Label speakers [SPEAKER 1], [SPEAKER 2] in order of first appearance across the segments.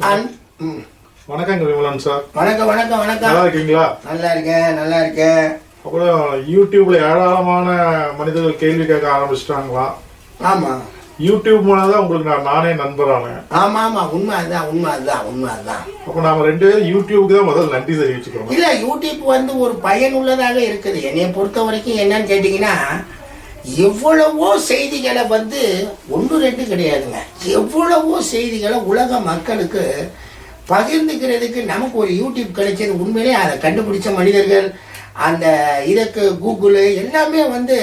[SPEAKER 1] An ம்.
[SPEAKER 2] வணக்கங்க Vimalan sir
[SPEAKER 1] வணக்கம் வணக்கம் வணக்கம்.
[SPEAKER 2] நல்லா இருக்கீங்களா?
[SPEAKER 1] நல்லா இருக்கேன் நல்லா இருக்கேன்
[SPEAKER 2] அப்புறம் யூடியூப்ல ஏராளமான மனிதர்கள் கேள்வி கேட்க ஆரம்பிச்சிட்டாங்களா?
[SPEAKER 1] ஆமா.
[SPEAKER 2] யூடியூப் மூலம் தான் உங்களுக்கு நான் நானே நண்பரானேன்.
[SPEAKER 1] ஆமா ஆமா. உண்மை அதுதான் உண்மை அதுதான் உண்மை அதுதான்
[SPEAKER 2] அப்போ நாம ரெண்டு பேரும் யூடியூபுக்கு தான் முதல்ல நன்றி தெரிவிச்சுக்கிறோம்.
[SPEAKER 1] இல்ல யூடியூப் வந்து ஒரு பயனுள்ளதாக இருக்குது. என்னைய பொறுத்த வரைக்கும் என்னன்னு கேட்டீங்கன்னா எவ்வளவோ செய்திகளை வந்து ஒன்று ரெண்டு கிடையாதுங்க. எவ்வளவோ செய்திகளை உலக மக்களுக்கு பகிர்ந்துக்கிறதுக்கு நமக்கு ஒரு யூடியூப் கிடைச்சது. உண்மையிலே அதை கண்டுபிடிச்ச மனிதர்கள் அந்த இதற்கு கூகுள் எல்லாமே வந்து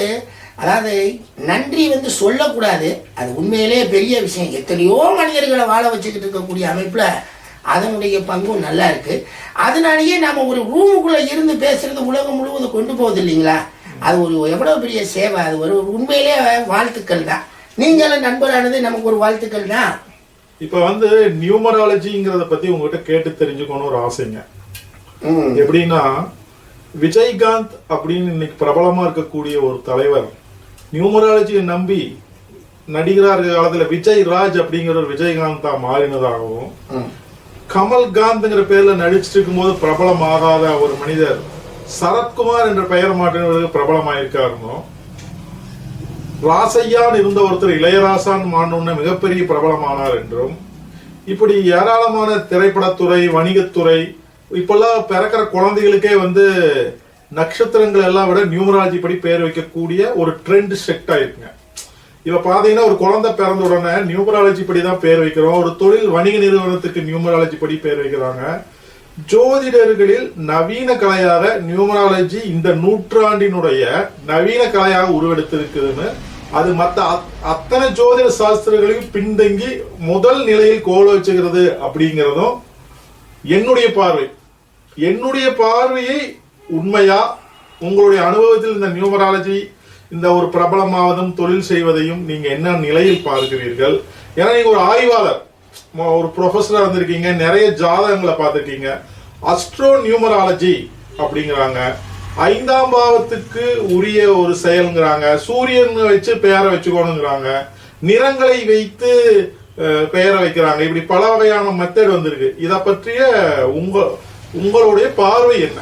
[SPEAKER 1] அதாவது நன்றி வந்து சொல்லக்கூடாது. அது உண்மையிலே பெரிய விஷயம். எத்தனையோ மனிதர்களை வாழ வச்சுக்கிட்டு இருக்கக்கூடிய அமைப்பில் அதனுடைய பங்கும் நல்லா இருக்குது அதனாலேயே நம்ம ஒரு ரூமுக்குள்ளே இருந்து பேசுகிறது உலகம் முழுவதும் கொண்டு போகுது இல்லைங்களா? அது ஒரு எவ்வளவு பெரிய சேவை அது ஒரு உண்மையிலே வாழ்த்துக்கள் தான் நீங்களும் நண்பரானது நமக்கு ஒரு வாழ்த்துக்கள் தான்
[SPEAKER 2] இப்ப வந்து நியூமராலஜிங்கிறத பத்தி உங்ககிட்ட கேட்டு தெரிஞ்சுக்கணும் ஒரு ஆசைங்க. எப்படின்னா விஜயகாந்த் அப்படின்னு இன்னைக்கு பிரபலமா இருக்கக்கூடிய ஒரு தலைவர் நியூமராலஜியை நம்பி நடிகரா இருக்க காலத்துல விஜய் ராஜ் அப்படிங்கிற ஒரு விஜயகாந்தா மாறினதாகவும்
[SPEAKER 1] ம்.
[SPEAKER 2] கமல்காந்த்ங்கிற பேர்ல நடிச்சிட்டு இருக்கும்போது பிரபலமாகாத ஒரு மனிதர் சரத்குமார் என்ற பெயர் மாற்றினவர்கள் பிரபலமாயிருக்காருனோ? ராசையான் இருந்த ஒருத்தர் இளையராசான் மாண்டோன்னு மிகப்பெரிய பிரபலமானார் என்றும் இப்படி ஏராளமான திரைப்படத்துறை வணிகத்துறை இப்பெல்லாம் பிறக்கிற குழந்தைகளுக்கே வந்து நட்சத்திரங்கள் எல்லாம் விட நியூமராலஜி படி பேர் வைக்கக்கூடிய ஒரு ட்ரெண்ட் செட் ஆயிருக்குங்க. இப்ப பாத்தீங்கன்னா ஒரு குழந்தை பிறந்த உடனே நியூமராலஜி படி தான் பேர் வைக்கிறோம். ஒரு தொழில் வணிக நிறுவனத்துக்கு நியூமராலஜி படி பேர் வைக்கிறாங்க. ஜோதிடர்களில் நவீன கலையாக நியூமராலஜி இந்த நூற்றாண்டினுடைய நவீன கலையாக உருவெடுத்திருக்குதுன்னு அது மற்ற அத்- அத்தனை ஜோதிட சாஸ்திரங்களையும் பின்தங்கி முதல் நிலையில் கோல வச்சுக்கிறது அப்படிங்கிறதும் என்னுடைய பார்வை. என்னுடைய பார்வையை உண்மையா உங்களுடைய அனுபவத்தில் இந்த நியூமராலஜி இந்த ஒரு பிரபலமாவதும் தொழில் செய்வதையும் நீங்க என்ன நிலையில் பார்க்கிறீர்கள்? ஏன்னா நீங்க ஒரு ஆய்வாளர். ஒரு ப்ரொஃபஸராக இருந்திருக்கீங்க நிறைய ஜாதகங்களை பார்த்திருக்கீங்க. அஸ்ட்ரோ நியூமராலஜி அப்படிங்கிறாங்க. ஐந்தாம் பாவத்துக்கு உரிய ஒரு செயல்ங்கிறாங்க. சூரியன் வச்சு பெயரை வச்சுக்கோணுங்கிறாங்க. நிறங்களை வைத்து பெயரை வைக்கிறாங்க. இப்படி பல வகையான மெத்தட் வந்திருக்கு. இதை பற்றிய உங்க உங்களுடைய பார்வை என்ன?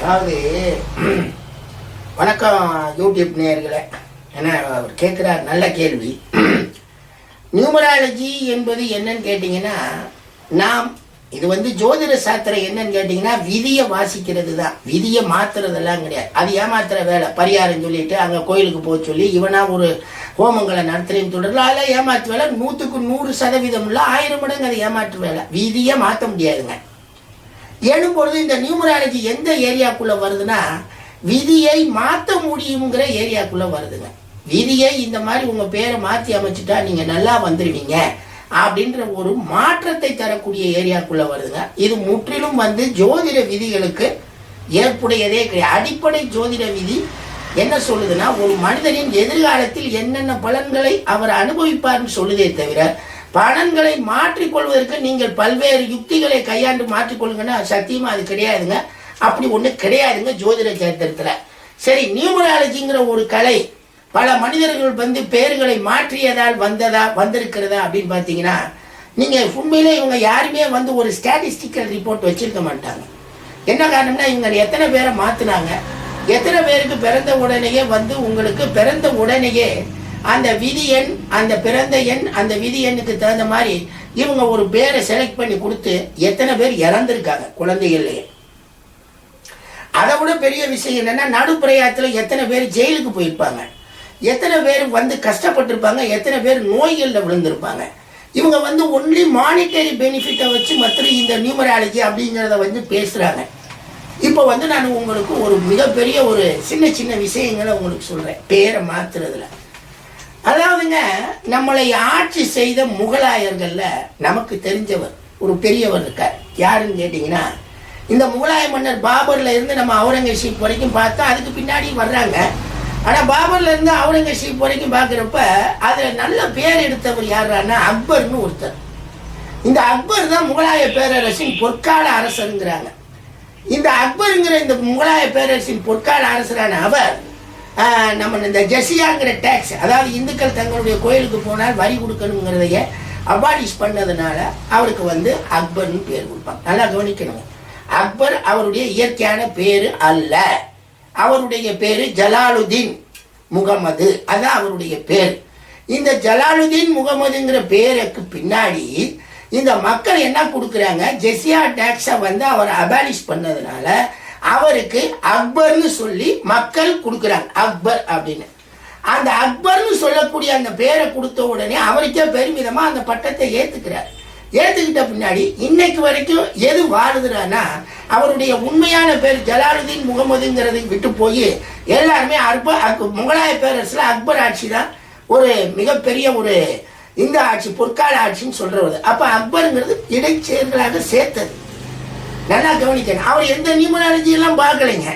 [SPEAKER 1] அதாவது வணக்கம் யூடியூப் நேர்களை என்ன அவர் கேட்குறார் நல்ல கேள்வி. நியூமராலஜி என்பது என்னன்னு கேட்டிங்கன்னா நாம் இது வந்து ஜோதிட சாஸ்திரம் என்னன்னு கேட்டிங்கன்னா விதியை வாசிக்கிறது தான் விதியை மாத்துறதெல்லாம் கிடையாது. அது ஏமாத்துற வேலை. பரிகாரம் சொல்லிட்டு அங்கே கோயிலுக்கு போக சொல்லி இவனா ஒரு ஹோமங்களை நடத்துறேன்னு தொடர்ல அதில் ஏமாற்று வேலை. நூற்றுக்கு நூறு சதவீதம் இல்லை ஆயிரம் மடங்கு அது ஏமாற்று வேலை. விதியை மாற்ற முடியாதுங்க. எழும்பொழுது இந்த நியூமராலஜி எந்த ஏரியாக்குள்ள வருதுன்னா விதியை மாற்ற முடியுங்கிற ஏரியாக்குள்ள வருதுங்க. விதியை இந்த மாதிரி உங்க பேரை மாத்தி அமைச்சிட்டா நீங்க நல்லா வந்துடுவீங்க அப்படின்ற ஒரு மாற்றத்தை தரக்கூடிய ஏரியாக்குள்ள வருதுங்க. இது முற்றிலும் வந்து ஜோதிட விதிகளுக்கு ஏற்புடையதே கிடையாது. அடிப்படை ஜோதிட விதி என்ன சொல்லுதுன்னா ஒரு மனிதனின் எதிர்காலத்தில் என்னென்ன பலன்களை அவர் அனுபவிப்பார்னு சொல்லுதே தவிர பலன்களை மாற்றிக்கொள்வதற்கு நீங்கள் பல்வேறு யுக்திகளை கையாண்டு மாற்றிக்கொள்ளுங்கன்னா சத்தியமா அது கிடையாதுங்க. அப்படி ஒன்று கிடையாதுங்க ஜோதிட சரித்திரத்தில். சரி நியூமராலஜிங்கிற ஒரு கலை பல மனிதர்கள் வந்து பெயர்களை மாற்றியதால் வந்ததா வந்திருக்கிறதா அப்படின்னு பார்த்தீங்கன்னா நீங்கள் உண்மையிலே இவங்க யாருமே வந்து ஒரு ஸ்டாட்டிஸ்டிக்கல் ரிப்போர்ட் வச்சிருக்க மாட்டாங்க. என்ன காரணம்னா இவங்க எத்தனை பேரை மாற்றினாங்க எத்தனை பேருக்கு பிறந்த உடனேயே வந்து உங்களுக்கு பிறந்த உடனேயே அந்த விதி எண் அந்த பிறந்த எண் அந்த விதி எண்ணுக்கு தகுந்த மாதிரி இவங்க ஒரு பேரை செலக்ட் பண்ணி கொடுத்து எத்தனை பேர் இறந்துருக்காங்க குழந்தைகள்லேயே. அதை விட பெரிய விஷயம் என்னன்னா நடுப்பிரயாத்தில் எத்தனை பேர் ஜெயிலுக்கு போயிருப்பாங்க. எத்தனை பேர் வந்து கஷ்டப்பட்டிருப்பாங்க எத்தனை பேர் நோய்களில் விழுந்திருப்பாங்க. இவங்க வந்து ஒன்லி மானிட்டரி பெனிஃபிட்டை வச்சு மற்ற இந்த நியூமராலஜி அப்படிங்கிறத வந்து பேசுகிறாங்க இப்போ வந்து நான் உங்களுக்கு ஒரு மிகப்பெரிய ஒரு சின்ன சின்ன விஷயங்களை உங்களுக்கு சொல்கிறேன் பேரை மாற்றுறதுல அதாவதுங்க நம்மளை ஆட்சி செய்த முகலாயர்களில் நமக்கு தெரிஞ்சவர் ஒரு பெரியவர் இருக்கார். யாருன்னு கேட்டிங்கன்னா இந்த முகலாய மன்னர் பாபர்ல இருந்து நம்ம அவுரங்கசீப் வரைக்கும் பார்த்தா அதுக்கு பின்னாடி வர்றாங்க. ஆனா பாபர்ல இருந்து அவுரங்கசீப் வரைக்கும் பார்க்குறப்ப அதுல நல்ல பேர் எடுத்தவர் யாருன்னா அக்பர்னு ஒருத்தர். இந்த அக்பர் தான் முகலாய பேரரசின் பொற்கால அரசருங்கிறாங்க. இந்த அக்பருங்கிற இந்த முகலாய பேரரசின் பொற்கால அரசரான அவர் நம்ம இந்த ஜெசியாங்கிற டேக்ஸ் அதாவது இந்துக்கள் தங்களுடைய கோயிலுக்கு போனால் வரி கொடுக்கணுங்கிறதைய அபாலிஷ் பண்ணதுனால அவருக்கு வந்து அக்பர்னு பேர் கொடுப்பாங்க. நல்லா கவனிக்கணுங்க. அக்பர் அவருடைய இயற்கையான பேரு அல்ல. அவருடைய பேரு ஜலாலுதீன் முகமது. அதான் அவருடைய பேர். இந்த ஜலாலுதீன் முகமதுங்கிற பேருக்கு பின்னாடி இந்த மக்கள் என்ன கொடுக்குறாங்க? ஜெசியா டேக்ஸை வந்து அவர் அபாலிஷ் பண்ணதுனால அவருக்கு அக்பர்னு சொல்லி மக்கள் கொடுக்குறாங்க. அக்பர் அப்படின்னு. அந்த அக்பர்னு சொல்லக்கூடிய அந்த பேரை கொடுத்த உடனே அவருக்கே பெருமிதமாக அந்த பட்டத்தை ஏற்றுக்கிறார் ஏற்றுக்கிட்ட பின்னாடி இன்னைக்கு வரைக்கும் எது வாழுதுறானா அவருடைய உண்மையான பேர் ஜலாலுதீன் முகமதுங்கிறதை விட்டு போய் எல்லாருமே அக்பர் அக்- முகலாய பேரரசில் அக்பர் ஆட்சி தான் ஒரு மிகப்பெரிய ஒரு இந்த ஆட்சி பொற்கால ஆட்சின்னு சொல்கிறது அப்போ அக்பருங்கிறது இடைச்செயல்களாக சேர்த்தது. நல்லா கவனிக்கணும். அவர் எந்த நியூமராலஜியெல்லாம் பார்க்கலைங்க.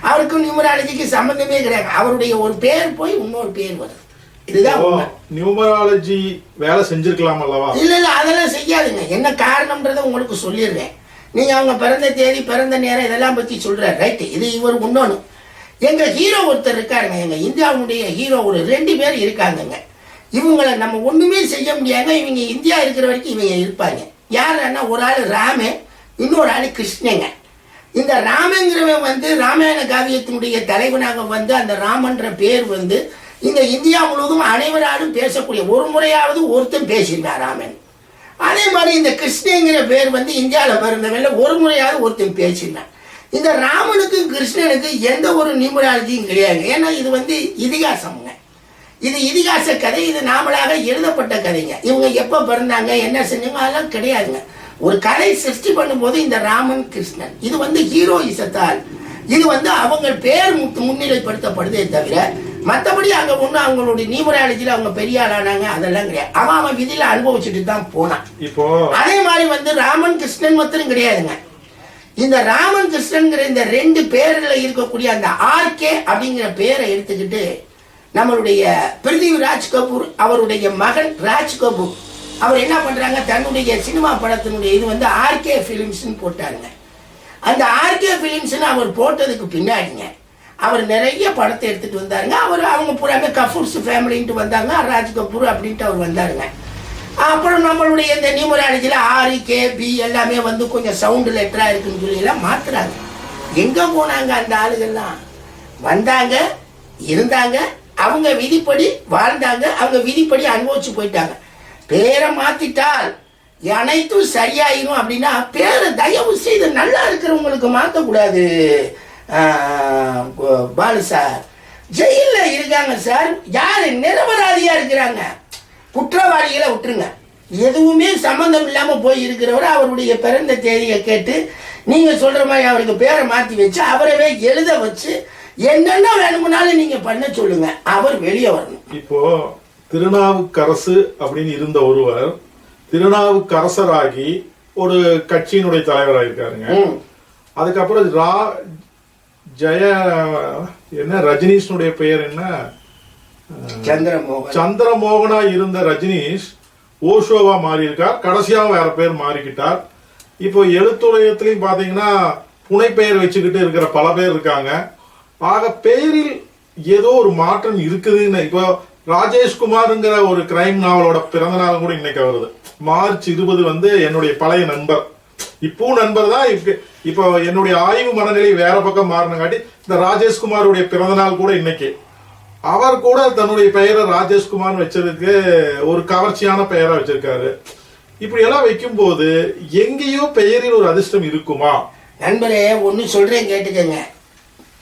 [SPEAKER 1] அவருக்கும் நியூமராலஜிக்கு சம்மந்தமே கிடையாது. அவருடைய ஒரு பேர் போய் இன்னொரு பேர் வருது. இதுதான் உண்மை.
[SPEAKER 2] நியூமராலஜி வேலை செஞ்சிருக்கலாம் அல்லவா?
[SPEAKER 1] இல்ல இல்ல அதெல்லாம் செய்யாதுங்க. என்ன காரணம்ன்றதை உங்களுக்கு சொல்லிடுறேன். நீங்க அவங்க பிறந்த தேதி பிறந்த நேரம் இதெல்லாம் பத்தி சொல்றாரு. ரைட் இது இவர் இன்னொன்னு எங்க ஹீரோ ஒருத்தர் இருக்காருங்க. எங்க இந்தியாவுடைய ஹீரோ ஒரு ரெண்டு பேர் இருக்காங்கங்க. இவங்களை நம்ம ஒண்ணுமே செய்ய முடியாங்க இவங்க இந்தியா இருக்கிற வரைக்கும் இவங்க இருப்பாங்க. யாருன்னா ஒரு ஆள் ராமு இன்னொரு ஆள் கிருஷ்ணங்க. இந்த ராமங்கிறவன் வந்து ராமாயண காவியத்தினுடைய தலைவனாக வந்து அந்த ராமன்ற பேர் வந்து இந்த இந்தியா முழுவதும் அனைவராலும் பேசக்கூடிய ஒரு முறையாவது ஒருத்தன் பேசியிருந்தார் ராமன் அதே மாதிரி இந்த கிருஷ்ணங்கிற பேர் வந்து இந்தியாவில் பிறந்தவன்ல ஒரு முறையாவது ஒருத்தன் பேசியிருந்தான் இந்த ராமனுக்கும் கிருஷ்ணனுக்கும் எந்த ஒரு நியூமராலஜியும் கிடையாது. ஏன்னா இது வந்து இதிகாசம்ங்க. இது இதிகாச கதை இது நாமளாக எழுதப்பட்ட கதைங்க. இவங்க எப்போ பிறந்தாங்க என்ன செஞ்சாங்க அதெல்லாம் கிடையாதுங்க. ஒரு கதை சிருஷ்டி பண்ணும்போது இந்த ராமன் கிருஷ்ணன். இது வந்து ஹீரோயிசத்தால். இது வந்து அவங்க பேர் முன்னிலைப்படுத்தப்படுதே தவிர மற்றபடி அங்கே ஒன்றும் அவங்களுடைய நியூமராலஜியில் அவங்க பெரிய ஆளானாங்க அதெல்லாம் கிடையாது. அவன் அவன் விதியில் அனுபவிச்சுட்டு தான் போனான்.
[SPEAKER 2] இப்போ
[SPEAKER 1] அதே மாதிரி வந்து ராமன் கிருஷ்ணன் மாத்திரம் கிடையாதுங்க. இந்த ராமன் கிருஷ்ணன்கிற இந்த ரெண்டு பேர்ல இருக்கக்கூடிய அந்த ஆர்கே அப்படிங்கிற பேரை எடுத்துக்கிட்டு நம்மளுடைய பிருத்திவி ராஜ் கபூர் அவருடைய மகன் ராஜ் கபூர். அவர் என்ன பண்றாங்க? தன்னுடைய சினிமா படத்தினுடைய இது வந்து ஆர்கே ஃபிலிம்ஸ்னு போட்டாருங்க. அந்த ஆர்கே ஃபிலிம்ஸ்னு அவர் போட்டதுக்கு பின்னாடிங்க அவர் நிறைய படத்தை எடுத்துட்டு வந்தாருங்க. அவர் அவங்க பூராமே கபூர்ஸ் ஃபேமிலின்ட்டு வந்தாங்க. ராஜ் கபூர் அப்படின்ட்டு அவர் வந்தாருங்க. அப்புறம் நம்மளுடைய இந்த நியூமராலஜியில் ஆறு கே பி எல்லாமே வந்து கொஞ்சம் சவுண்டு லெட்டராக இருக்குன்னு சொல்லி எல்லாம் மாற்றுறாங்க எங்கே போனாங்க அந்த ஆளுகள்லாம்? வந்தாங்க இருந்தாங்க அவங்க விதிப்படி வாழ்ந்தாங்க அவங்க விதிப்படி அனுபவிச்சு போயிட்டாங்க. பேரை மாற்றிட்டால் அனைத்தும் சரியாயிரும் அப்படின்னா பேரை தயவு செய்து நல்லா இருக்கிறவங்களுக்கு மாற்றக்கூடாது பாலு சார். ஜெயில்ல இருக்காங்க சார். யாரு? நிரபராதியா இருக்கிறாங்க. குற்றவாளிகளை விட்டுருங்க. எதுவுமே சம்பந்தம் இல்லாம போய் இருக்கிறவர் அவருடைய பிறந்த தேதியை கேட்டு நீங்க சொல்ற மாதிரி அவருக்கு பேரை மாத்தி வச்சு அவரவே எழுத வச்சு என்னென்ன வேணும்னாலும் நீங்க பண்ண சொல்லுங்க. அவர் வெளியே வரணும்.
[SPEAKER 2] இப்போ திருநாவுக்கரசு அப்படின்னு இருந்த ஒருவர் திருநாவுக்கரசராகி ஒரு கட்சியினுடைய தலைவராக இருக்காருங்க. அதுக்கப்புறம் ரா ஜெய என்ன ரஜினிஷனுடைய பெயர் என்ன?
[SPEAKER 1] சந்திரமோகன்.
[SPEAKER 2] சந்திரமோகனா இருந்த ரஜினிஷ் ஓஷோவா மாறி இருக்கார் கடைசியா வேற பேர் மாறிக்கிட்டார். இப்போ எழுத்துலகத்திலையும் பாத்தீங்கன்னா புனை பெயர் வச்சுக்கிட்டு இருக்கிற பல பேர் இருக்காங்க. ஆக பெயரில் ஏதோ ஒரு மாற்றம் இருக்குதுன்னு இப்போ ராஜேஷ்குமார்ங்கிற ஒரு கிரைம் நாவலோட பிறந்த நாள் கூட இன்னைக்கு வருது. மார்ச் இருபது வந்து என்னுடைய பழைய நண்பர். இப்போ நண்பர் தான் இப்ப இப்போ என்னுடைய ஆய்வு மனநிலை வேற பக்கம் மாறினங்காட்டி இந்த ராஜேஷ்குமாருடைய பிறந்த நாள் கூட இன்னைக்கு. அவர் கூட தன்னுடைய பெயரை ராஜேஷ்குமார் வச்சதுக்கு ஒரு கவர்ச்சியான பெயரா வச்சிருக்காரு. இப்படி எல்லாம் வைக்கும்போது எங்கேயோ பெயரில் ஒரு அதிர்ஷ்டம் இருக்குமா?
[SPEAKER 1] நண்பரே ஒன்று சொல்றேன் கேட்டுக்கங்க.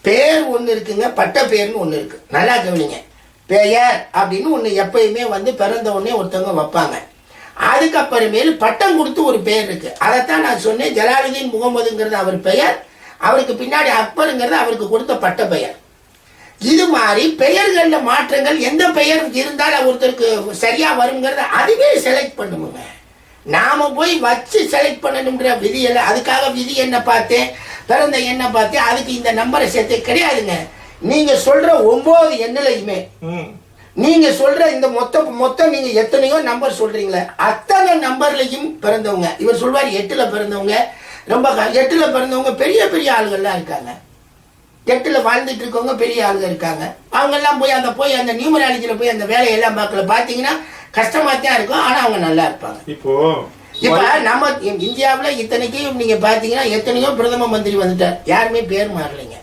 [SPEAKER 1] பேர் ஒன்று இருக்குங்க பட்ட பேர்னு ஒன்று இருக்கு. நல்லா கவனிங்க. பெயர் அப்படின்னு ஒன்று எப்பயுமே வந்து பிறந்த உடனே ஒருத்தவங்க வைப்பாங்க. அதுக்கப்புறமேல் பட்டம் கொடுத்து ஒரு பெயர் இருக்கு. அதைத்தான் நான் சொன்னேன். ஜலாலுதீன் முகமதுங்கிறது அவர் பெயர். அவருக்கு பின்னாடி அக்பருங்கிறது அவருக்கு கொடுத்த பட்ட பெயர். இது மாதிரி பெயர்களில் மாற்றங்கள் எந்த பெயர் இருந்தால் ஒருத்தருக்கு சரியா வருங்கிறத அதுவே செலக்ட் பண்ணுவோங்க நாம போய் வச்சு செலக்ட் பண்ணணுங்கிற விதி இல்லை. அதுக்காக விதி என்ன பார்த்தேன்? பிறந்த என்ன பார்த்தேன். அதுக்கு இந்த நம்பரை சேர்த்து கிடையாதுங்க. நீங்க சொல்ற ஒன்பது எண்ணிலையுமே
[SPEAKER 2] ம்.
[SPEAKER 1] நீங்க சொல்ற இந்த மொத்த மொத்தம் நீங்க எத்தனையோ நம்பர் சொல்றீங்களே அத்தனை நம்பர்லையும் பிறந்தவங்க. இவர் சொல்வார் எட்டுல பிறந்தவங்க. ரொம்ப எட்டுல பிறந்தவங்க பெரிய பெரிய ஆளுகள்லாம் இருக்காங்க. எட்டுல வாழ்ந்துட்டு இருக்கவங்க பெரிய ஆளுங்க இருக்காங்க. அவங்க எல்லாம் போய் அந்த போய் அந்த நியூமராலஜில போய் அந்த வேலையெல்லாம் பார்க்கல. பாத்தீங்கன்னா கஷ்டமா தான் இருக்கும். ஆனா அவங்க நல்லா இருப்பாங்க.
[SPEAKER 2] இப்போ
[SPEAKER 1] இப்ப நம்ம இந்தியாவுல இத்தனைக்கும் நீங்க பாத்தீங்கன்னா எத்தனையோ பிரதம மந்திரி வந்துட்டார். யாருமே பேர் மாறலைங்க.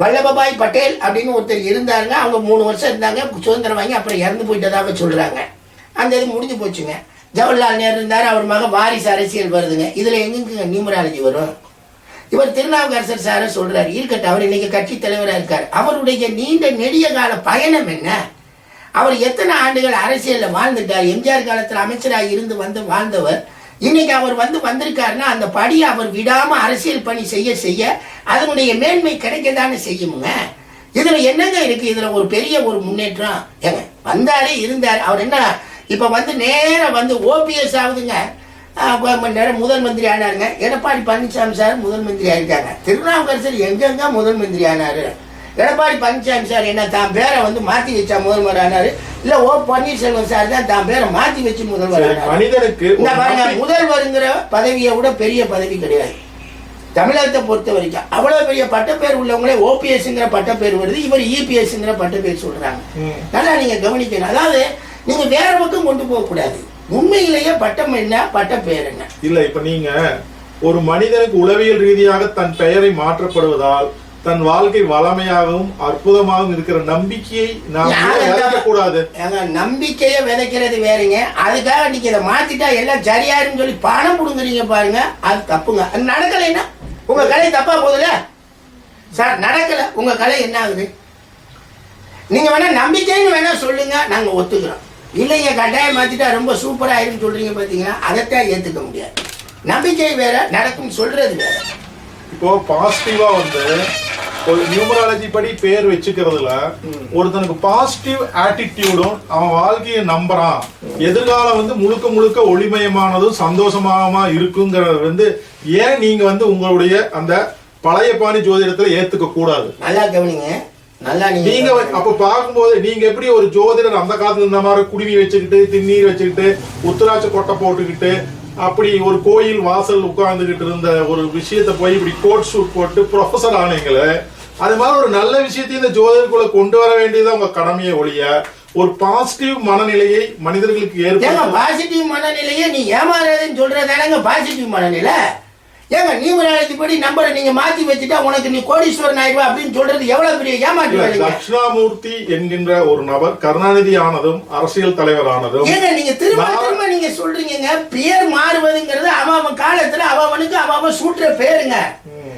[SPEAKER 1] வல்லபாய் பட்டேல் அப்படின்னு ஒருத்தர் இருந்தாருங்க. அவங்க மூணு வருஷம் இருந்தாங்க. சுதந்திரம் வாங்கி அப்புறம் இறந்து போயிட்டதாக சொல்கிறாங்க அந்த இது முடிஞ்சு போச்சுங்க. ஜவஹர்லால் நேரு இருந்தார் அவர் மக வாரிசு அரசியல் வருதுங்க. இதில் எங்கெங்க நியூமராலஜி வரும்? இவர் திருநாவுக்கரசர் சாரை சொல்கிறார் இருக்கட்டும் அவர் இன்னைக்கு கட்சி தலைவராக இருக்கார். அவருடைய நீண்ட நெடிய கால பயணம் என்ன? அவர் எத்தனை ஆண்டுகள் அரசியலில் வாழ்ந்துட்டார்? எம்ஜிஆர் காலத்தில் அமைச்சராக இருந்து வந்து வாழ்ந்தவர் இன்னைக்கு அவர் வந்து வந்திருக்காருன்னா அந்த படி அவர் விடாம அரசியல் பணி செய்ய செய்ய அதனுடைய மேன்மை கிடைக்கதானே செய்யுமுங்க? இதுல என்னங்க இருக்கு? இதுல ஒரு பெரிய ஒரு முன்னேற்றம். ஏங்க வந்தாரு இருந்தார். அவர் என்ன இப்ப வந்து நேரம் வந்து ஓபிஎஸ் ஆகுதுங்க. நேரம் முதல் மந்திரி ஆனாருங்க. எடப்பாடி பழனிசாமி சார் முதல் மந்திரி ஆயிருக்காங்க. திருநாவுக்கரசர் எங்கெங்க முதல் மந்திரி ஆனாரு? எடப்பாடி பழனிசாமி சார் என்ன தான் பேரை வந்து மாத்தி வச்சா முதல்வர் ஆனாரு? இல்ல ஓ பன்னீர்செல்வம் சார் தான் தான் பேரை மாத்தி வச்சு முதல்வர் ஆனாரு.
[SPEAKER 2] மனிதனுக்கு
[SPEAKER 1] இந்த பாருங்க முதல்வருங்கிற பதவியை விட பெரிய பதவி கிடையாது. தமிழகத்தை பொறுத்த வரைக்கும். அவ்வளவு பெரிய பட்டப்பேர் உள்ளவங்களே ஓபிஎஸ்ங்கிற பட்டப்பேர் வருது இவர் இபிஎஸ்ங்கிற பட்டப்பேர் சொல்றாங்க. நல்லா நீங்க கவனிக்கணும். அதாவது நீங்க வேற பக்கம் கொண்டு போக கூடாது உண்மையிலேயே பட்டம் என்ன பட்டப்பேர் என்ன?
[SPEAKER 2] இல்ல இப்ப நீங்க ஒரு மனிதனுக்கு உளவியல் ரீதியாக தன் பெயரை மாற்றப்படுவதால் தன் வாழ்க்கை வளமையாகவும் அற்புதமாகவும் இருக்கிற நம்பிக்கையை நாம்
[SPEAKER 1] யார்
[SPEAKER 2] இழக்க கூடாது?
[SPEAKER 1] ஏங்க நம்பிக்கையை விதைக்கிறது வேறங்க. அதுக்காக நீங்க இதை மாத்திட்டா எல்லாம் சரியாருன்னு சொல்லி பணம் கொடுங்குறீங்க பாருங்க. அது தப்புங்க. அது நடக்கலைன்னா உங்க கலை தப்பா போகுதுல சார் நடக்கல. உங்க கலை என்ன ஆகுது? நீங்க வேணா நம்பிக்கைன்னு வேணா சொல்லுங்க. நாங்க ஒத்துக்கிறோம். இல்லைங்க கட்டாயம் மாத்திட்டா ரொம்ப சூப்பரா ஆயிரும் சொல்றீங்க பாத்தீங்கன்னா அதைத்தான் ஏத்துக்க முடியாது. நம்பிக்கை வேற நடக்கும் சொல்றது வேற.
[SPEAKER 2] இப்போ பாசிட்டிவா வந்து ஒரு நியூமராலஜி படி பேர் வச்சுக்கிறதுல ஒருத்தனுக்கு பாசிட்டிவ் ஆட்டிடியூடும் அவன் வாழ்க்கையை நம்புறான். எதிர்காலம் வந்து முழுக்க முழுக்க ஒளிமயமானதும் சந்தோஷமா இருக்குங்கிறது வந்து ஏன் நீங்க வந்து உங்களுடைய அந்த பழைய பாணி ஜோதிடத்துல ஏத்துக்க கூடாது?
[SPEAKER 1] நல்லா கவனிங்க. நல்லா
[SPEAKER 2] நீங்க அப்ப பார்க்கும்போது நீங்க எப்படி ஒரு ஜோதிடர் அந்த காலத்துல இந்த மாதிரி குடுமி வச்சுக்கிட்டு திண்ணீர் வச்சுக்கிட்டு உத்தராட்ச கொட்டை போட்டுக்கிட்டு அப்படி ஒரு கோயில் வாசல் உட்கார்ந்துகிட்டு இருந்த ஒரு விஷயத்த போய் இப்படி கோட் ஷூட் போட்டு ப்ரொஃபசர் ஆனீங்களே அது மாதிரி ஒரு நல்ல விஷயத்தையும் இந்த ஜோதிடருக்குள்ள கொண்டு வர வேண்டியது உங்க கடமையை ஒழிய ஒரு பாசிட்டிவ் மனநிலையை மனிதர்களுக்கு ஏற்படுத்த
[SPEAKER 1] பாசிட்டிவ் மனநிலையை நீ ஏமாறாதுன்னு சொல்றதானங்க பாசிட்டிவ் மனநிலை? ஏங்க நியூமராலஜி படி நம்பரை நீங்க மாத்தி வச்சுட்டா உனக்கு நீ கோடீஸ்வரன் ஆயிடுவா அப்படின்னு சொல்றது எவ்வளவு பெரிய ஏமாற்று வேலைங்க?
[SPEAKER 2] தட்சிணாமூர்த்தி என்கின்ற ஒரு நபர் கருணாநிதி ஆனதும் அரசியல் தலைவர் ஆனதும்
[SPEAKER 1] ஏங்க நீங்க திரும்ப திரும்ப நீங்க சொல்றீங்க பேர் மாறுவதுங்கிறது அவன் அவன் காலத்துல அவன் அவனுக்கு அவன் அவன் சூட்டுற பேருங்க.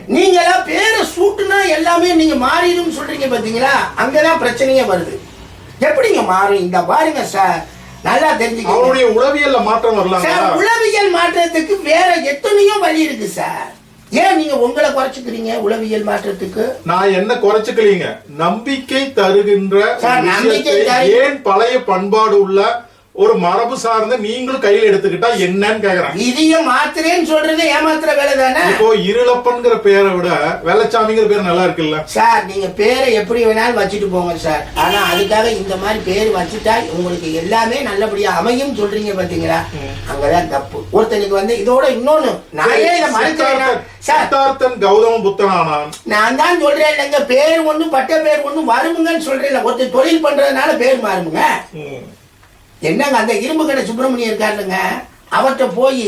[SPEAKER 1] நீங்களா பேரை சூட்டுனா எல்லாமே நீங்க மாறிடும் சொல்றீங்க பாத்தீங்களா? அங்கதான் பிரச்சனையே வருது. எப்படிங்க மாறும்? இந்த பாருங்க சார். நல்லா தெரிஞ்சுக்கோங்க.
[SPEAKER 2] அவருடைய உளவியல்ல மாற்றம்
[SPEAKER 1] சார்
[SPEAKER 2] வரலாங்களா
[SPEAKER 1] உளவியல் மாற்றத்துக்கு வேற எத்தனையோ வழி இருக்கு சார். ஏன் நீங்க உங்களை குறைச்சுக்கிறீங்க உளவியல் மாற்றத்துக்கு?
[SPEAKER 2] நான் என்ன குறைச்சுக்கலீங்க? நம்பிக்கை தருகின்ற
[SPEAKER 1] சார்,
[SPEAKER 2] ஏன் பழைய பண்பாடு உள்ள ஒரு மரபு சார்ந்த நீங்களும் கையில் எடுத்துக்கிட்டா என்னன்னு கேக்குறேன்.
[SPEAKER 1] விதிய மாத்திரேன்னு சொல்றது ஏமாத்துற வேலை தானே?
[SPEAKER 2] இப்போ இருளப்பன்கிற பேரை விட வெள்ளச்சாமிங்கிற பேர் நல்லா இருக்குல்ல?
[SPEAKER 1] சார் நீங்க பேரை எப்படி வேணாலும் வச்சுட்டு போங்க சார். ஆனா அதுக்காக இந்த மாதிரி பேர் வச்சுட்டா உங்களுக்கு எல்லாமே நல்லபடியா அமையும் சொல்றீங்க பாத்தீங்களா? அங்கதான் தப்பு. ஒருத்தனுக்கு வந்து இதோட இன்னொன்னு நான் இதை மறைக்கிறேன்னா
[SPEAKER 2] சித்தார்த்தன் கௌதம புத்தனானான்.
[SPEAKER 1] நான் தான் சொல்றேன் இல்லைங்க. பேர் ஒண்ணு பட்ட பேர் ஒண்ணு வருமுங்கன்னு சொல்றேன் ஒருத்தர் தொழில் பண்றதுனால பேர் மாறுமுங்க. என்னங்க அந்த இரும்பு கடை சுப்பிரமணியம் இருக்காருங்க அவர்கிட்ட போய்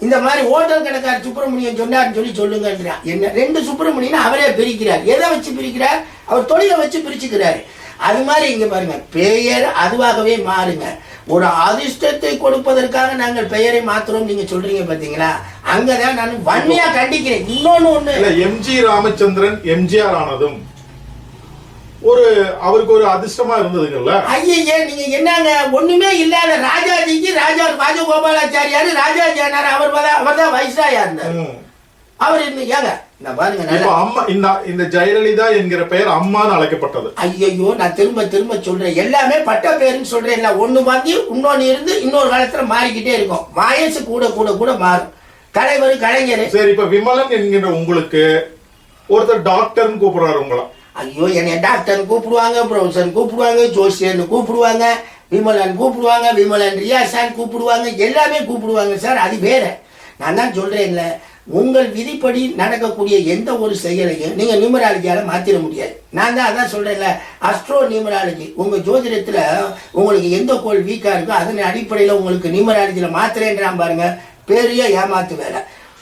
[SPEAKER 1] இந்த மாதிரி ஹோட்டல் கடைக்கார சுப்பிரமணியம் சொன்னார்னு சொல்லி சொல்லுங்கன்றான் என்ன ரெண்டு சுப்பிரமணியன் அவரே பிரிக்கிறார். எதை வச்சு பிரிக்கிறார்? அவர் தொழிலை வச்சு பிரிச்சுக்கிறாரு. அது மாதிரி இங்க பாருங்க பெயர் அதுவாகவே மாறுங்க. ஒரு அதிர்ஷ்டத்தை கொடுப்பதற்காக நாங்கள் பெயரை மாத்துறோம் நீங்க சொல்றீங்க பாத்தீங்களா? அங்கதான் நான் வன்மையா கண்டிக்கிறேன். இன்னொன்னு ஒண்ணு.
[SPEAKER 2] எம்ஜி ராமச்சந்திரன் எம்ஜிஆர் ஆனதும் ஒரு அவருக்கு ஒரு அதிர்ஷ்டமா இருந்ததுங்கல்ல?
[SPEAKER 1] ஐயே நீங்க என்னங்க? ஒண்ணுமே இல்லாத ராஜாஜிக்கு ராஜா ராஜகோபாலாச்சாரியாரு ராஜாஜி ஆனார். அவர் அவர் தான் இருந்தார்
[SPEAKER 2] ம்.
[SPEAKER 1] அவர் இன்னும் ஏங்க
[SPEAKER 2] அம்மா இந்த இந்த ஜெயலலிதா என்கிற பெயர் அம்மான்னு அழைக்கப்பட்டது.
[SPEAKER 1] ஐயோ நான் திரும்ப திரும்ப சொல்றேன். எல்லாமே பட்ட பேருன்னு சொல்றேன். இல்ல ஒண்ணு வந்து இன்னொன்னு இருந்து இன்னொரு காலத்துல மாறிக்கிட்டே இருக்கும். வயசு கூட கூட கூட மாறும். தலைவர் கலைஞர்.
[SPEAKER 2] சரி இப்ப விமலன் என்கின்ற உங்களுக்கு ஒருத்தர் டாக்டர்னு கூப்பிடுறாரு உங்களை.
[SPEAKER 1] ஐயோ என்னை டாக்டர் கூப்பிடுவாங்க ப்ரொஃபஸர் கூப்பிடுவாங்க ஜோசியர்னு கூப்பிடுவாங்க விமலன் கூப்பிடுவாங்க விமலன் ரியாசான் கூப்பிடுவாங்க எல்லாமே கூப்பிடுவாங்க சார் அது வேற. நான் தான் சொல்கிறேன்ல உங்கள் விதிப்படி நடக்கக்கூடிய எந்த ஒரு செயலையும் நீங்கள் நியூமராலஜியால் மாற்றிட முடியாது. நான் தான் அதான் சொல்கிறேன்ல அஸ்ட்ரோ நியூமராலஜி உங்கள் ஜோதிடத்தில் உங்களுக்கு எந்த கோள் வீக்காக இருக்கோ அதன் அடிப்படையில் உங்களுக்கு நியூமராலஜியில் மாத்திரேன்றான் பாருங்கள் பெரிய ஏமாத்து வேலை.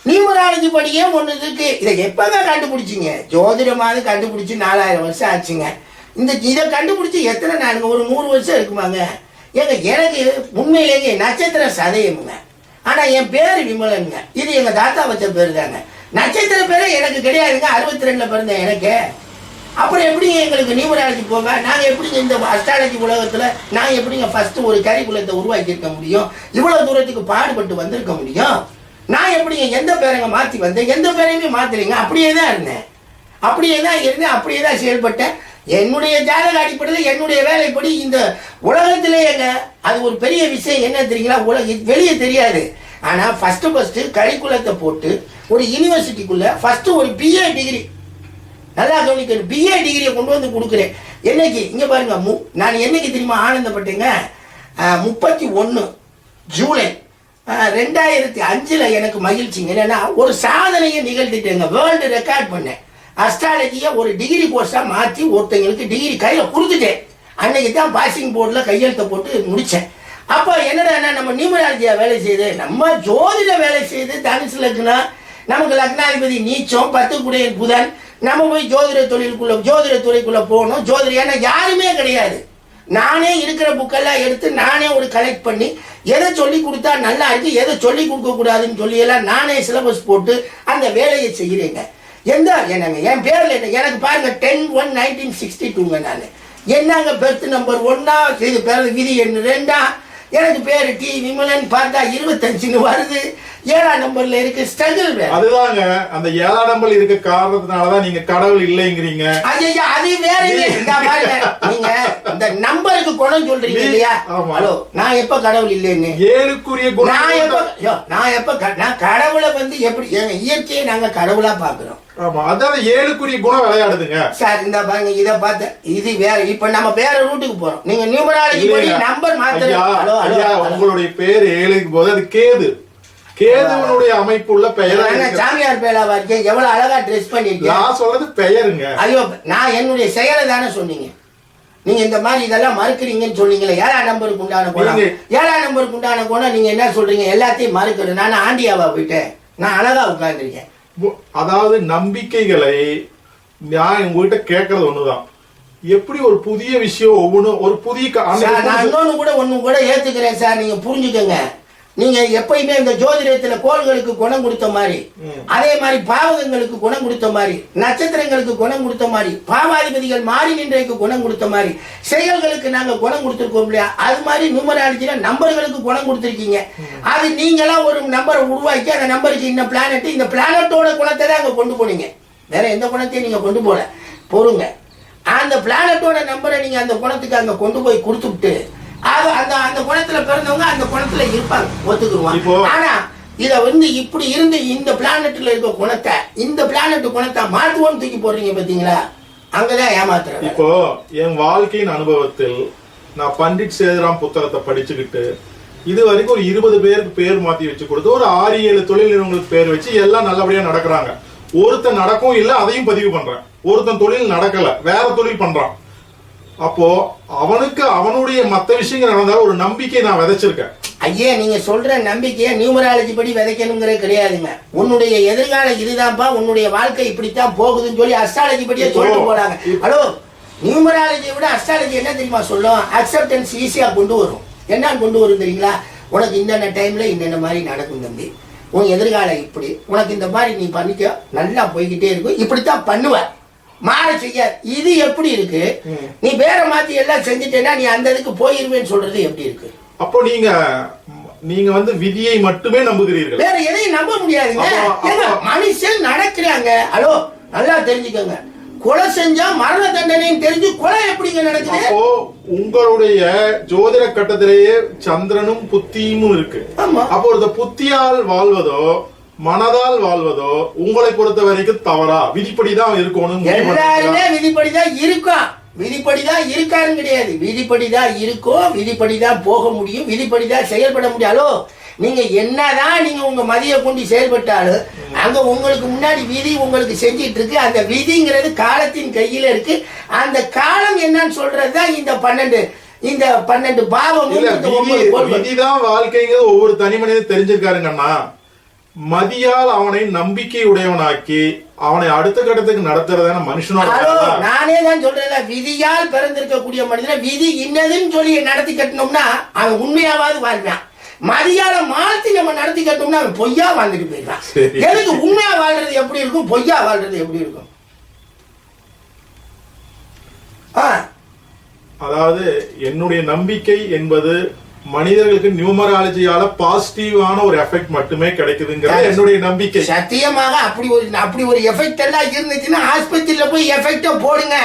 [SPEAKER 1] நியூமராலஜி படியே ஒன்று இருக்கு. இதை எப்போங்க கண்டுபிடிச்சிங்க? ஜோதிடமாவது கண்டுபிடிச்சி நாலாயிரம் வருஷம் ஆச்சுங்க. இந்த இதை கண்டுபிடிச்சி எத்தனை நாளுங்க? ஒரு நூறு வருஷம் இருக்குமாங்க. ஏங்க எனக்கு உண்மையிலேயே நட்சத்திர சதயமுங்க. ஆனா என் பேர் விமலனுங்க இது எங்க தாத்தா வச்ச பேர் தாங்க நட்சத்திர பேரே எனக்கு கிடையாதுங்க. அறுபத்தி ரெண்டுல பிறந்தேன் எனக்கு. அப்புறம் எப்படிங்க எங்களுக்கு நியூமராலஜி போங்க? நாங்கள் எப்படிங்க இந்த அஸ்ட்ராலஜி உலகத்தில் நான் எப்படிங்க ஃபஸ்ட்டு ஒரு கரிக்குலத்தை உருவாக்கியிருக்க முடியும்? இவ்வளோ தூரத்துக்கு பாடுபட்டு வந்திருக்க முடியும்? நான் எப்படிங்க எந்த பேரங்க மாற்றி வந்தேன்? எந்த பேரையுமே மாத்தலைங்க. அப்படியே தான் இருந்தேன். அப்படியே தான் இருந்தேன். அப்படியே தான் செயல்பட்டேன். என்னுடைய ஜாதக அடிப்படையில் என்னுடைய வேலைப்படி இந்த உலகத்திலேயேங்க அது ஒரு பெரிய விஷயம். என்ன தெரியுங்களா? உலக வெளியே தெரியாது. ஆனால் ஃபஸ்ட்டு ஃபஸ்ட்டு கரிக்குலத்தை போட்டு ஒரு யூனிவர்சிட்டிக்குள்ளே ஃபஸ்ட்டு ஒரு பிஏ டிகிரி நல்லா கவனிக்கணும். பிஏ டிகிரியை கொண்டு வந்து கொடுக்குறேன். என்னைக்கு? இங்கே பாருங்க. மு- நான் என்னைக்கு தெரியுமா ஆனந்தப்பட்டேங்க? முப்பத்தி ஒன்று ஜூலை. ரெண்டாயிரத்தி அஞ்சில் எனக்கு மகிழ்ச்சிங்க என்னென்னா ஒரு சாதனையை நிகழ்த்திட்டேங்க. வேர்ல்டு ரெக்கார்ட் பண்ணேன். அஸ்ட்ராலஜியை ஒரு டிகிரி கோர்ஸாக மாற்றி ஒருத்தங்களுக்கு டிகிரி கையில் கொடுத்துட்டேன். அன்னைக்கு தான் பாசிங் போர்டில் கையெழுத்தை போட்டு முடித்தேன் அப்போ என்னடா நம்ம நியூமராலஜியாக வேலை செய்யுது நம்ம ஜோதிட வேலை செய்து தனுசு லக்னம் நமக்கு லக்னாதிபதி நீச்சம் பத்து குடையன் புதன் நம்ம போய் ஜோதிட தொழிலுக்குள்ள ஜோதிட துறைக்குள்ளே போகணும். ஜோதிட ஏன்னா யாருமே கிடையாது. நானே இருக்கிற புக்கெல்லாம் எடுத்து நானே ஒரு கலெக்ட் பண்ணி எதை சொல்லி கொடுத்தா நல்லா இருக்கு எதை சொல்லி கொடுக்க கூடாதுன்னு சொல்லி எல்லாம் நானே சிலபஸ் போட்டு அந்த வேலையை செய்கிறேங்க. எந்த என்னங்க என் பேரில் என்ன? எனக்கு பாருங்க டென் ஒன் நைன்டீன் சிக்ஸ்டி டூங்க நான். என்னங்க பெர்த் நம்பர் ஒன்னா இது பிறகு விதி என்ன ரெண்டா? எனக்கு பேர் டி விமலன் பார்த்தா இருபத்தஞ்சுன்னு வருது. ஏழாம் நம்பர்ல இருக்கு ஸ்ட்ரகிள் வேற.
[SPEAKER 2] அதுதாங்க அந்த ஏழாம் நம்பர் இருக்க காரணத்தினாலதான் நீங்க கடவுள் இல்லைங்கிறீங்க.
[SPEAKER 1] ஐயா அது வேற இல்ல. இந்தா பாருங்க நீங்க இந்த நம்பருக்கு குணம் சொல்றீங்க இல்லையா. ஹலோ நான் எப்ப கடவுள் இல்லைன்னு?
[SPEAKER 2] ஏழுக்குரிய
[SPEAKER 1] நான் எப்ப
[SPEAKER 2] குணம்
[SPEAKER 1] நான் எப்ப நான் கடவுளை வந்து எப்படி எங்க இயற்கையை நாங்க கடவுளா பாக்குறோம்
[SPEAKER 2] ஆமா அதான் ஏழுக்குரிய குணம் விளையாடுதுங்க.
[SPEAKER 1] சார் இந்த பாருங்க இத பார்த்து இது வேற இப்ப நம்ம வேற ரூட்டுக்கு போறோம். நீங்க நியூமராலஜி படி. Number hello.
[SPEAKER 2] உங்களுடைய பேர் ஏழுக்கு போது அது கேது. கேதுவனுடைய அமைப்புள்ள பெயரா.
[SPEAKER 1] சாமியார் பேலாவா இருக்கேன். எவ்வளவு அழகா ட்ரெஸ் பண்ணிருக்கேன்.
[SPEAKER 2] நான் சொல்றது பெயருங்க.
[SPEAKER 1] ஐயோ நான் என்னுடைய செயலை தானே சொன்னீங்க. நீங்க இந்த மாதிரி இதெல்லாம் மறுக்கிறீங்கன்னு சொன்னீங்களே ஏழாம் நம்பருக்கு உண்டான குணம். ஏழாம் நம்பருக்கு உண்டான குணம் நீங்க என்ன சொல்றீங்க? எல்லாத்தையும் மறுக்கிறேன் நான் ஆண்டியாவா போயிட்டேன். நான் அழகா உட்கார்ந்துருக்கேன்.
[SPEAKER 2] அதாவது நம்பிக்கைகளை நான் உங்ககிட்ட கேட்கறது ஒண்ணுதான். எப்படி ஒரு புதிய விஷயம் ஒவ்வொன்றும் ஒரு புதிய
[SPEAKER 1] இன்னொன்னு கூட ஒண்ணு கூட ஏத்துக்கிறேன் சார் நீங்க புரிஞ்சுக்கங்க. நீங்க எப்பயுமே இந்த ஜோதிடத்துல கோள்களுக்கு குணம் கொடுத்த மாதிரி அதே மாதிரி பாவகங்களுக்கு குணம் கொடுத்த மாதிரி நட்சத்திரங்களுக்கு குணம் கொடுத்த மாதிரி பாவாதிபதிகள் மாறி நின்றைக்கு குணம் கொடுத்த மாதிரி செயல்களுக்கு நாங்க குணம் கொடுத்துருக்கோம் இல்லையா? அது மாதிரி நியூமராலஜில நம்பர்களுக்கு குணம் கொடுத்துருக்கீங்க. அது நீங்களா ஒரு நம்பரை உருவாக்கி அந்த நம்பருக்கு இந்த பிளானட் இந்த பிளானட்டோட குணத்தை தான் அங்க கொண்டு போனீங்க. வேற எந்த குணத்தையும் நீங்க கொண்டு போல பொறுங்க. அந்த பிளானட்டோட நம்பரை நீங்க அந்த குணத்துக்கு அங்க கொண்டு போய் கொடுத்துட்டு அந்த அந்த குணத்துல பிறந்தவங்க அந்த குணத்துல இருப்பாங்க ஒத்துக்குருவாங்க ஆனா இத வந்து இப்படி இருந்து இந்த பிளானட்ல இருக்க குணத்தை இந்த பிளானட் குணத்தை மாத்துவோம்னு தூக்கி போடுறீங்க பாத்தீங்களா? அங்கதான் ஏமாத்துறேன்
[SPEAKER 2] இப்போ என் வாழ்க்கையின் அனுபவத்தில் நான் பண்டிட் சேதுராம் புத்தகத்தை படிச்சுக்கிட்டு இது வரைக்கும் ஒரு இருபது பேருக்கு பேர் மாத்தி வச்சு கொடுத்து ஒரு ஆறு ஏழு தொழில் நிறுவனங்களுக்கு பேர் வச்சு எல்லாம் நல்லபடியா நடக்கிறாங்க. ஒருத்தன் நடக்கவும் இல்லை அதையும் பதிவு பண்றேன். ஒருத்தன் தொழில் நடக்கல வேற தொழில் பண்றான். அப்போ அவனுக்கு அவனுடைய மத்த விஷயங்கள் நடந்தாலும் ஒரு நம்பிக்கை நான் விதைச்சிருக்கேன்.
[SPEAKER 1] ஐயா நீங்க சொல்ற நம்பிக்கையை நியூமராலஜி படி விதைக்கணுங்கிறது கிடையாதுங்க. உன்னுடைய எதிர்காலம் இதுதான்ப்பா உன்னுடைய வாழ்க்கை இப்படித்தான் போகுதுன்னு சொல்லி அஸ்ட்ராலஜி படியே சொல்லிட்டு போறாங்க ஹலோ நியூமராலஜியை விட அஸ்ட்ராலஜி என்ன தெரியுமா சொல்லும்? அக்செப்டன்ஸ் ஈஸியா கொண்டு வரும். என்ன கொண்டு வரும் தெரியுங்களா? உனக்கு இந்தந்த டைம்ல இன்னென்ன மாதிரி நடக்கும் தம்பி? உன் எதிர்காலம் இப்படி. உனக்கு இந்த மாதிரி நீ பண்ணிக்க நல்லா போய்கிட்டே இருக்கும். இப்படித்தான் பண்ணுவ. மாற செய்ய. இது எப்படி இருக்கு? நீ வேற மாத்தி எல்லாம் செஞ்சுட்டேன்னா நீ அந்த இதுக்கு போயிருவேன்னு சொல்றது எப்படி இருக்கு?
[SPEAKER 2] அப்போ நீங்க நீங்க வந்து விதியை மட்டுமே நம்புகிறீர்கள்.
[SPEAKER 1] வேற எதையும் நம்ப முடியாதுங்க. மனுஷன் நடக்கிறாங்க. ஹலோ நல்லா தெரிஞ்சுக்கோங்க. கொலை செஞ்சா மரண தண்டனைன்னு தெரிஞ்சு கொலை எப்படிங்க நடக்குது?
[SPEAKER 2] அப்போ உங்களுடைய ஜோதிட கட்டத்திலேயே சந்திரனும் புத்தியும் இருக்கு. அப்போ இந்த புத்தியால் வாழ்வதோ மனதால் வாழ்வதோ உங்களை பொறுத்த வரைக்கும் தவறா? விதிப்படிதான் இருக்கணும்
[SPEAKER 1] எல்லாருமே. விதிப்படிதான் இருக்கும். விதிப்படிதான் இருக்காருன்னு கிடையாது. விதிப்படிதான் இருக்கும். விதிப்படிதான் போக முடியும். விதிப்படிதான் செயல்பட முடியும். ஹலோ நீங்க என்னதான் நீங்க உங்க மதிய கொண்டு செயல்பட்டாலும் அங்க உங்களுக்கு முன்னாடி விதி உங்களுக்கு செஞ்சிட்டு இருக்கு அந்த விதிங்கிறது காலத்தின் கையில இருக்கு. அந்த காலம் என்னன்னு சொல்றதுதான் இந்த பன்னெண்டு இந்த பன்னெண்டு பாவம்.
[SPEAKER 2] விதிதான் வாழ்க்கைங்கிறது ஒவ்வொரு தனி மனிதன் தெரிஞ்சிருக்காருங்கண்ணா மதியால் அவனை நம்பிக்கை உடையவனாக்கி அவனை அடுத்த கட்டத்துக்கு நடத்துறதான மனுஷனோட.
[SPEAKER 1] நானே தான் சொல்றேன்ல விதியால் பிறந்திருக்கக்கூடிய மனிதனை விதி இன்னதுன்னு சொல்லி நடத்தி கட்டணும்னா அவன் உண்மையாவது வாழ்வான் மதியால மாத்தி நம்ம நடத்தி கட்டணும்னா அவன் பொய்யா வாழ்ந்துட்டு
[SPEAKER 2] சரி.
[SPEAKER 1] எனக்கு உண்மையா வாழ்றது எப்படி இருக்கும் பொய்யா வாழ்றது எப்படி இருக்கும் ஆ
[SPEAKER 2] அதாவது என்னுடைய நம்பிக்கை என்பது மனிதர்களுக்கு நியூமராலஜியால பாசிட்டிவான ஒரு எஃபெக்ட் மட்டுமே கிடைக்குதுங்கிறது என்னுடைய நம்பிக்கை.
[SPEAKER 1] சத்தியமாக அப்படி ஒரு அப்படி ஒரு எஃபெக்ட் எல்லாம் இருந்துச்சுன்னா ஆஸ்பத்திரியில போய் எஃபெக்ட போடுங்க.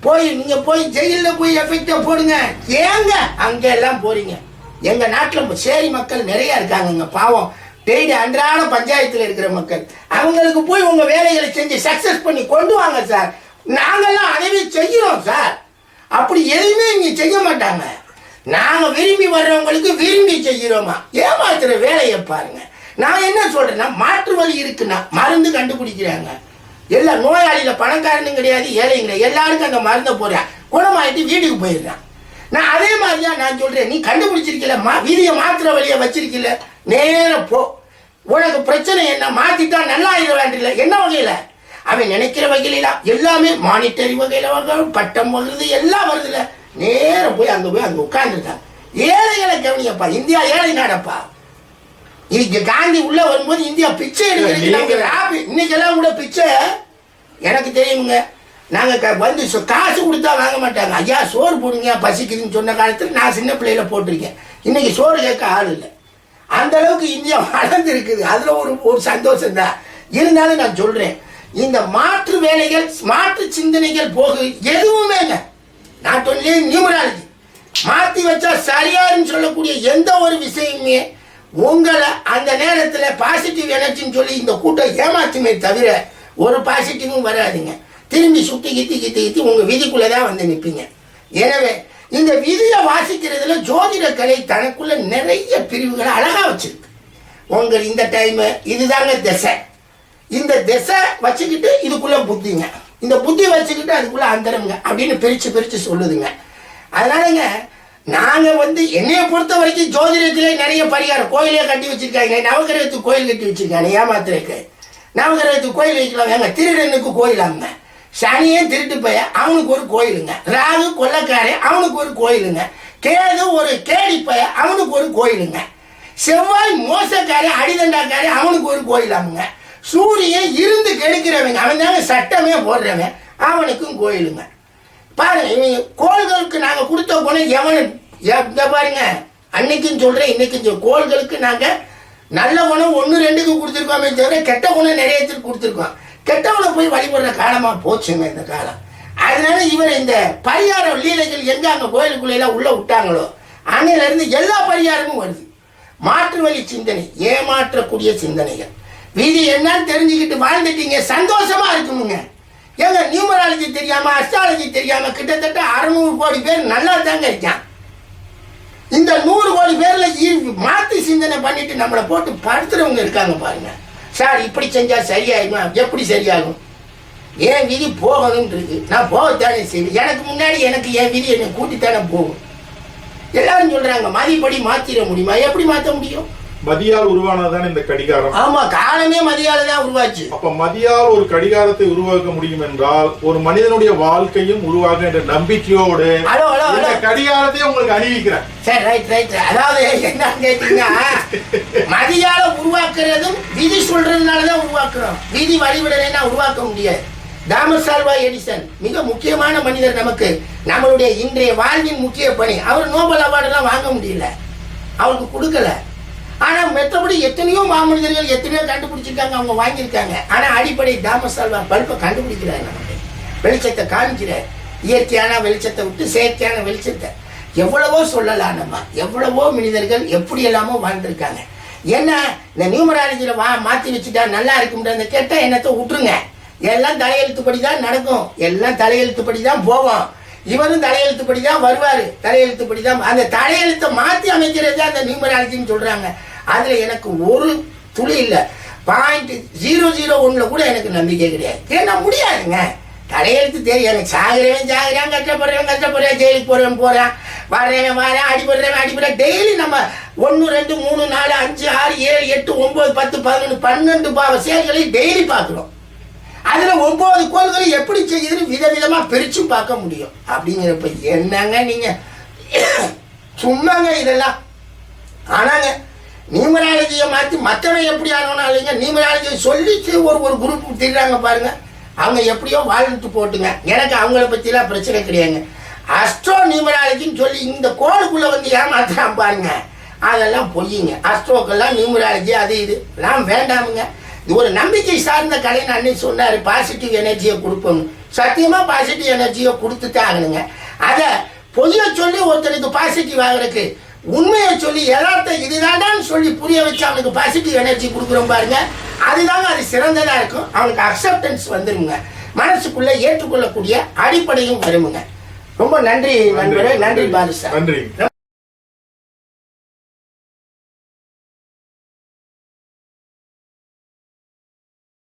[SPEAKER 1] போய் நீங்க போய் ஜெயில போய் எஃபெக்ட போடுங்க. ஏங்க அங்க எல்லாம் போறீங்க? எங்க நாட்டுல சேரி மக்கள் நிறைய இருக்காங்கங்க பாவம். டெய்லி அன்றாட பஞ்சாயத்துல இருக்கிற மக்கள். அவங்களுக்கு போய் உங்க வேலைகளை செஞ்சு சக்சஸ் பண்ணி கொண்டு வாங்க சார் நாங்கெல்லாம் அதவே செய்யறோம் சார் அப்படி எதுவுமே இங்க செய்ய மாட்டாங்க. நாங்க விரும்பி வர்றவங்களுக்கு விரும்பி செய்கிறோமா ஏமாத்துற வேலையை பாருங்க. நான் என்ன சொல்றேன்னா மாற்று வழி இருக்குன்னா மருந்து கண்டுபிடிக்கிறாங்க. எல்லா நோயாளியில பணக்காரனும் கிடையாது ஏழையும் கிடையாது. எல்லாருக்கும் அந்த மருந்தை போடுறான் குணமாயிட்டு வீட்டுக்கு போயிடுறான். நான் அதே மாதிரி தான் நான் சொல்றேன் நீ கண்டுபிடிச்சிருக்கல மா விதியை மாத்துற வழியை வச்சிருக்கல. நேரம் போ. உனக்கு பிரச்சனை என்ன? மாத்திட்டா நல்லா இருக்க வேண்டியல என்ன வகையில? அவன் நினைக்கிற வகையில எல்லாமே மானிட்டரி வகையில வரும் பட்டம் வருது எல்லாம் வருதுல்ல நேர போய் அங்க போய் அங்க உட்கார்ந்துருக்காங்க ஏழைகளை கவனியப்பா. இந்தியா ஏழை நாடப்பா. இன்னைக்கு காந்தி உள்ள வரும்போது இந்தியா பிச்சை நமக்கு ராபி இன்னைக்கெல்லாம் கூட பிச்சை எனக்கு தெரியுங்க நாங்க க- வந்து காசு கொடுத்தா வாங்க மாட்டாங்க. ஐயா சோறு போடுங்க பசிக்குதுன்னு சொன்ன காலத்துல நான் சின்ன பிள்ளையில போட்டிருக்கேன். இன்னைக்கு சோறு கேட்க ஆள் இல்லை. அந்த அளவுக்கு இந்தியா வளர்ந்து இருக்குது அதுல ஒரு ஒரு சந்தோஷம் தான். இருந்தாலும் நான் சொல்றேன். இந்த மாற்று வேலைகள் மாற்று சிந்தனைகள் போகு எதுவுமேங்க. நான் சொல்லி நியூமராலஜி மாத்தி வச்சா சரியாருன்னு சொல்லக்கூடிய எந்த ஒரு விஷயமுமே உங்களை அந்த நேரத்தில் பாசிட்டிவ் எனர்ஜின்னு சொல்லி இந்த கூட்டம் ஏமாத்துமே தவிர ஒரு பாசிட்டிவும் வராதுங்க. திரும்பி சுத்தி கித்தி கித்தி கித்தி உங்க விதிக்குள்ள தான் வந்து நிற்பீங்க எனவே இந்த விதியை வாசிக்கிறதுல ஜோதிட கலை தனக்குள்ள நிறைய பிரிவுகளை அழகா வச்சிருக்கு. உங்கள் இந்த டைம் இதுதாங்க திசை. இந்த திசை வச்சுக்கிட்டு இதுக்குள்ள புத்திங்க. இந்த புத்தி வச்சுக்கிட்டு அதுக்குள்ள அந்தரங்க அப்படின்னு பிரிச்சு பிரிச்சு சொல்லுதுங்க. அதனாலங்க நாங்க வந்து என்னைய பொறுத்த வரைக்கும் ஜோதிடத்திலே நிறைய பரிகாரம் கோயிலே கட்டி வச்சிருக்காங்க. நவகிரகத்துக்கு கோயில் கட்டி வச்சிருக்காங்க. ஏமாத்துறதுக்கு. நவகிரகத்துக்கு கோயில் வைக்கலாம். ஏங்க திருடனுக்கு கோயிலாங்க சனியே திருட்டு பைய அவனுக்கு ஒரு கோயிலுங்க. ராகு கொள்ளக்காரன் அவனுக்கு ஒரு கோயிலுங்க. கேது ஒரு கேடி பைய அவனுக்கு ஒரு கோயிலுங்க. செவ்வாய் மோசக்காரன் அடிதண்டாக்காரன் அவனுக்கு ஒரு கோயிலாமுங்க சூரியன் இருந்து கெடுக்கிறவங்க அவன் தாங்க சட்டமே போடுறவன். அவனுக்கும் கோயிலுங்க. பாருங்க இவங்க கோள்களுக்கு நாங்கள் கொடுத்த குணம் எவனு எ- பாருங்க அன்னைக்கும் சொல்கிறேன் இன்னைக்கும் சொல் கோள்களுக்கு நாங்கள் நல்ல குணம் ஒன்று ரெண்டுக்கு கொடுத்துருக்கோமே தவிர கெட்ட குணம் நிறையத்துக்கு கொடுத்துருக்கோம். கெட்டவனை போய் வழிபடுற காலமாக போச்சுங்க இந்த காலம். அதனால இவர் இந்த பரிகார லீலைகள் எங்கே அங்கே கோயிலுக்குள்ள உள்ளே விட்டாங்களோ அன்னையிலேருந்து எல்லா பரிகாரமும் வருது. மாற்று வழி சிந்தனை ஏமாற்றக்கூடிய சிந்தனைகள். விதி என்னன்னு தெரிஞ்சுக்கிட்டு வாழ்ந்துட்டீங்க. சந்தோஷமா இருக்குமுங்க ஏங்க நியூமராலஜி தெரியாம அஸ்ட்ராலஜி தெரியாம கிட்டத்தட்ட அறுநூறு கோடி பேர் நல்லா தாங்க இருக்கான் இந்த நூறு கோடி பேர்ல மாத்தி சிந்தனை பண்ணிட்டு நம்மளை போட்டு படுத்துறவங்க இருக்காங்க பாருங்க. சார் இப்படி செஞ்சா சரியாயிடுமா எப்படி சரியாகும்? என் விதி போகணும் இருக்கு நான் போகத்தானே செய்வேன். எனக்கு முன்னாடி எனக்கு என் விதி என்னை கூட்டித்தானே போகும்? எல்லாரும் சொல்றாங்க மதிப்படி மாத்திர முடியுமா? எப்படி மாத்த முடியும்?
[SPEAKER 2] மதியால் உருவானதுதான் இந்த கடிகாரம்?
[SPEAKER 1] ஆமா காலமே மதியால தான் உருவாச்சு.
[SPEAKER 2] அப்ப மதியால் ஒரு கடிகாரத்தை உருவாக்க முடியும் என்றால் ஒரு மனிதனுடைய வாழ்க்கையும் உருவாக என்ற நம்பிக்கையோடு இந்த கடிகாரத்தை உங்களுக்கு அணிவிக்கிறேன்.
[SPEAKER 1] சரி ரைட் ரைட் அதாவது என்னன்னு கேட்டீங்கன்னா மதியால உருவாக்குறதும் விதி சொல்றதுனால தான் உருவாக்குறோம். விதி வழிவிடலைன்னா உருவாக்க முடியாது. தாமஸ் ஆல்வா எடிசன் மிக முக்கியமான மனிதர் நமக்கு. நம்மளுடைய இன்றைய வாழ்வின் முக்கிய பணி. அவர் நோபல் அவார்டெல்லாம் வாங்க முடியல. அவருக்கு கொடுக்கல. ஆனால் மற்றபடி எத்தனையோ மாமனிதர்கள் எத்தனையோ கண்டுபிடிச்சிருக்காங்க அவங்க வாங்கியிருக்காங்க. ஆனால் அடிப்படை தாமஸ் ஆல்வா பல்பை கண்டுபிடிக்கிறார் நமக்கு வெளிச்சத்தை காமிக்கிறார். இயற்கையான வெளிச்சத்தை விட்டு செயற்கையான வெளிச்சத்தை. எவ்வளவோ சொல்லலாம் நம்ம. எவ்வளவோ மனிதர்கள் எப்படி எல்லாமோ வாழ்ந்திருக்காங்க. என்ன இந்த நியூமராலஜியில் வா மாற்றி வச்சுட்டா நல்லா இருக்கும்ன்ற கேட்டால் என்னத்தை விட்டுருங்க. எல்லாம் தலையெழுத்துப்படி தான் நடக்கும். எல்லாம் தலையெழுத்துப்படி தான் போவோம் இவரும் தலையெழுத்துப்படி தான் வருவார் தலையெழுத்துப்படி தான் அந்த தலையெழுத்தை மாற்றி அமைக்கிறது தான் அந்த நியூமராலஜின்னு சொல்கிறாங்க அதில் எனக்கு ஒரு துளி இல்லை. பாயிண்ட் ஜீரோ ஜீரோ ஒன்றில் கூட எனக்கு நம்பிக்கை கிடையாது. ஏன்னா முடியாதுங்க. தலையெழுத்து தெரியும். எனக்கு சாகுறவன் சாகுறான் கஷ்டப்படுறவன் கஷ்டப்படுறேன் ஜெயிலுக்கு போறவன் போறான் வரேன் வரேன் அடிபடுறவன் அடிபடுறேன். டெய்லி நம்ம ஒன்று ரெண்டு மூணு நாலு அஞ்சு ஆறு ஏழு எட்டு ஒம்பது பத்து பதினொன்று பன்னெண்டு பாவ செயல்களையும் டெய்லி பார்க்குறோம். அதுல ஒன்பது கோள்களை எப்படி செய்யுதுன்னு விதவிதமா பிரிச்சும் பார்க்க முடியும். அப்படிங்கிறப்ப என்னங்க நீங்க? சும்மாங்க இதெல்லாம். ஆனாங்க நியூமராலஜியை மாற்றி மற்றவன் எப்படி ஆனவனா இல்லைங்க நியூமராலஜியை சொல்லிச்சு ஒரு ஒரு குரூப் திடுறாங்க பாருங்க. அவங்க எப்படியோ வாழ்ந்துட்டு போட்டுங்க. எனக்கு அவங்கள பற்றிலாம் பிரச்சனை கிடையாதுங்க. அஸ்ட்ரோ நியூமராலஜின்னு சொல்லி இந்த கோளுக்குள்ள வந்து ஏமாத்துறான் பாருங்க. அதெல்லாம் பொய்யுங்க அஸ்ட்ரோக்கெல்லாம் நியூமராலஜி அது இது. எல்லாம் வேண்டாமுங்க. இது ஒரு நம்பிக்கை சார்ந்த கலைன்னு அன்னைக்கு சொன்னாரு. பாசிட்டிவ் எனர்ஜியை கொடுப்போம் சத்தியமா பாசிட்டிவ் எனர்ஜியை கொடுத்துதான் ஆகணுங்க. அதை பொய்யை சொல்லி ஒருத்தனுக்கு பாசிட்டிவ் ஆகிறதுக்கு உண்மையை சொல்லி யதார்த்த இதுதான்டான்னு சொல்லி புரிய வச்சு அவனுக்கு பாசிட்டிவ் எனர்ஜி கொடுக்குறோம் பாருங்க. அதுதாங்க அது சிறந்ததா இருக்கும். அவனுக்கு அக்செப்டன்ஸ் வந்துருங்க. மனசுக்குள்ள ஏற்றுக்கொள்ளக்கூடிய அடிப்படையும் வருமுங்க. ரொம்ப நன்றி நண்பரே. நன்றி பாலு சார்.
[SPEAKER 2] நன்றி.